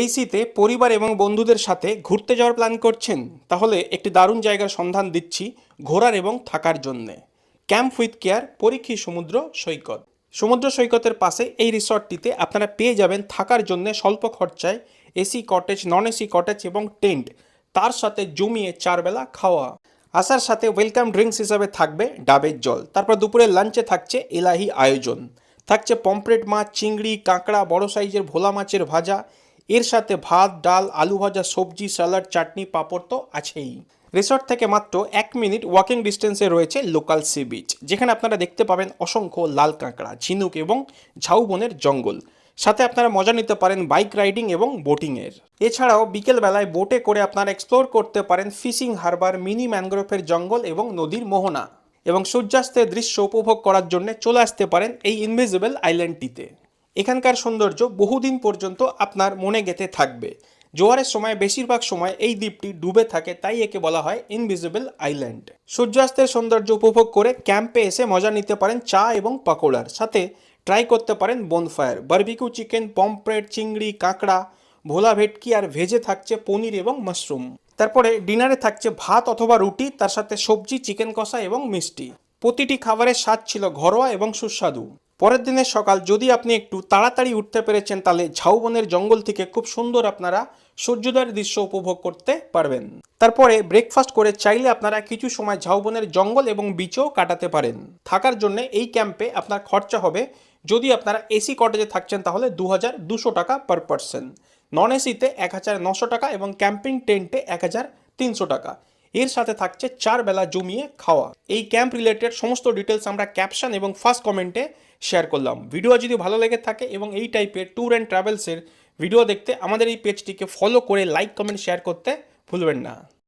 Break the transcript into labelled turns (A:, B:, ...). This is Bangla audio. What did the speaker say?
A: এই শীতে পরিবার এবং বন্ধুদের সাথে ঘুরতে যাওয়ার প্ল্যান করছেন। তাহলে একটি দারুণ জায়গার সন্ধান দিচ্ছি ঘোরার এবং থাকার জন্যে। ক্যাম্প উইথ কেয়ার পরীক্ষী সমুদ্র সৈকত। সমুদ্র সৈকতের পাশে এই রিসর্টটিতে আপনারা পেয়ে যাবেন থাকার জন্য স্বল্প খরচায় AC cottage non AC cottage এবং টেন্ট তার সাথে জমিয়ে চারবেলা খাওয়া। আসার সাথে ওয়েলকাম ড্রিঙ্কস হিসাবে থাকবে ডাবের জল। তারপর দুপুরে লাঞ্চে থাকছে এলাহি আয়োজন। থাকছে পমপ্লেট মাছ, চিংড়ি, কাঁকড়া, বড় সাইজের ভোলা মাছের ভাজা এর সাথে ভাত, ডাল, আলু ভাজা, সবজি, স্যালাড, চাটনি, পাঁপড় তো আছেই। রিসর্ট থেকে মাত্র এক মিনিট ওয়াকিং ডিস্টেন্সে রয়েছে লোকাল সি বিচ যেখানে আপনারা দেখতে পাবেন অসংখ্য লাল কাঁকড়া, ঝিনুক এবং ঝাউবনের জঙ্গল। সাথে আপনারা মজা নিতে পারেন বাইক রাইডিং এবং বোটিংয়ের এছাড়াও বিকেলবেলায় বোটে করে আপনারা এক্সপ্লোর করতে পারেন ফিশিং হারবার মিনি ম্যানগ্রোভের জঙ্গল এবং নদীর মোহনা। এবং সূর্যাস্তের দৃশ্য উপভোগ করার জন্য চলে আসতে পারেন এই ইনভিজিবল আইল্যান্ডটিতে এখানকার সৌন্দর্য বহুদিন পর্যন্ত আপনার মনে গেঁথে থাকবে। জোয়ারের সময়, বেশিরভাগ সময় এই দ্বীপটি ডুবে থাকে, তাই একে বলা হয় ইনভিজিবল আইল্যান্ড সূর্যাস্তের সৌন্দর্য উপভোগ করে ক্যাম্পে এসে মজা নিতে পারেন চা এবং পাকোড়ার। সাথে ট্রাই করতে পারেন বনফায়ার বারবিকিউ চিকেন পমপ্লেট চিংড়ি, কাঁকড়া, ভোলা ভেটকি আর ভেজে থাকছে পনির এবং মাশরুম তারপরে ডিনারে থাকছে ভাত অথবা রুটি, তার সাথে সবজি চিকেন কষা এবং মিষ্টি। প্রতিটি খাবারের স্বাদ ছিল ঘরোয়া এবং সুস্বাদু। পরের দিনের সকাল যদি আপনি একটু তাড়াতাড়ি উঠতে পেরেছেন, তাহলে ঝাউবনের জঙ্গল থেকে খুব সুন্দর আপনারা সূর্যোদয়ের দৃশ্য উপভোগ করতে পারবেন। তারপরে ব্রেকফাস্ট করে চাইলে আপনারা কিছু সময় ঝাউবনের জঙ্গল এবং বিচও কাটাতে পারেন। থাকার জন্য এই ক্যাম্পে আপনার খরচা হবে, যদি আপনারা এসি কটেজে থাকছেন, তাহলে দু হাজার দুশো টাকা পার পার্সন নন এসিতে এক হাজার নশো টাকা এবং ক্যাম্পিং টেন্টে এক হাজার তিনশো টাকা। এর সাথে থাকছে চার বেলা জমিয়ে খাওয়া। এই ক্যাম্প রিলেটেড সমস্ত ডিটেলস আমরা ক্যাপশন এবং ফার্স্ট কমেন্টে শেয়ার করলাম। ভিডিও যদি ভালো লেগে থাকে এবং এই টাইপের ট্যুর অ্যান্ড ট্রাভেলসের ভিডিও দেখতে আমাদের এই পেজটিকে ফলো করে লাইক কমেন্ট শেয়ার করতে ভুলবেন না।